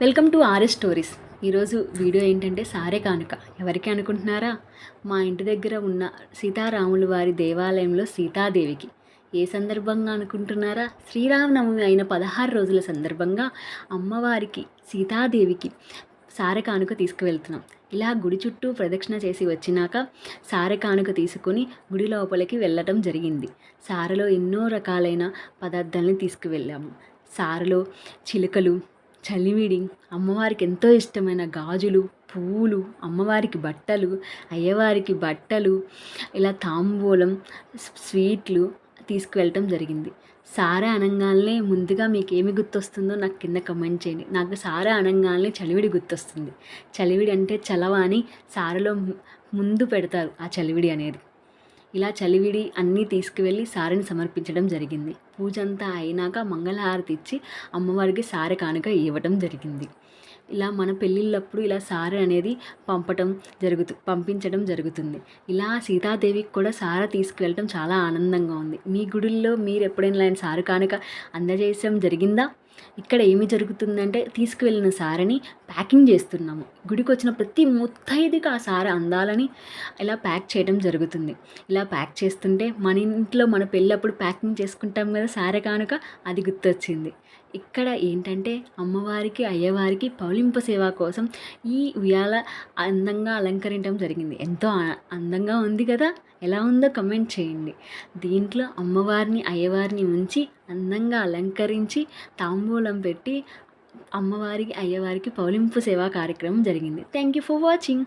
Welcome to R S stories. ఈరోజు video ఏంటంటే సారే కానుక. ఎవరికి అనుకుంటున్నారా? మా ఇంటి దగ్గర ఉన్న సీతారాముల వారి దేవాలయంలో సీతాదేవికి. ఏ సందర్భంగా అనుకుంటున్నారా? శ్రీరామనవమి అయిన పదహారు రోజుల సందర్భంగా అమ్మవారికి సీతాదేవికి సారె కానుక తీసుకువెళ్తున్నాం. ఇలా గుడి చుట్టూ ప్రదక్షిణ చేసి వచ్చినాక సారె కానుక తీసుకొని గుడి లోపలికి వెళ్ళటం జరిగింది. సారలో ఎన్నో రకాలైన పదార్థాలను తీసుకువెళ్ళాము. సారలో చిలుకలు చలివిడి అమ్మవారికి ఎంతో ఇష్టమైన గాజులు పువ్వులు అమ్మవారికి బట్టలు అయ్యవారికి బట్టలు ఇలా తాంబూలం స్వీట్లు తీసుకువెళ్ళటం జరిగింది. సారా అనగానే ముందుగా మీకు ఏమి గుర్తొస్తుందో నాకు కింద కమెంట్ చేయండి. నాకు సారా అనగానే చలివిడి గుర్తొస్తుంది. చలివిడి అంటే చలవ అని సారలో ముందు పెడతారు ఆ చలివిడి అనేది. ఇలా చలివిడి అన్నీ తీసుకువెళ్ళి సారెని సమర్పించడం జరిగింది. పూజ అంతా అయినాక మంగళహారతి ఇచ్చి అమ్మవారికి సారె కానుక ఇవ్వటం జరిగింది. ఇలా మన పెళ్ళిళ్ళప్పుడు ఇలా సారె అనేది పంపటం జరుగుతు పంపించడం జరుగుతుంది. ఇలా సీతాదేవికి కూడా సార తీసుకువెళ్ళటం చాలా ఆనందంగా ఉంది. మీ గుడిల్లో మీరు ఎప్పుడైనా ఇలాంటి సారు కానుక అందజేయడం జరిగిందా? ఇక్కడ ఏమి జరుగుతుందంటే తీసుకువెళ్ళిన సారని ప్యాకింగ్ చేస్తున్నాము. గుడికి వచ్చిన ప్రతి ముత్తైదుకి ఆ సార అందాలని ఇలా ప్యాక్ చేయడం జరుగుతుంది. ఇలా ప్యాక్ చేస్తుంటే మన ఇంట్లో మన పెళ్ళప్పుడు ప్యాకింగ్ చేసుకుంటాం కదా సార కానుక అది గుర్తొచ్చింది. ఇక్కడ ఏంటంటే అమ్మవారికి అయ్యవారికి పౌలింప సేవ కోసం ఈ ఉయ్యాల అందంగా అలంకరించడం జరిగింది. ఎంతో అందంగా ఉంది కదా? ఎలా ఉందో కమెంట్ చేయండి. దీంట్లో అమ్మవారిని అయ్యవారిని ఉంచి అందంగా అలంకరించి తాంబూలం పెట్టి అమ్మవారికి అయ్యవారికి పౌలింపు సేవా కార్యక్రమం జరిగింది. Thank you for watching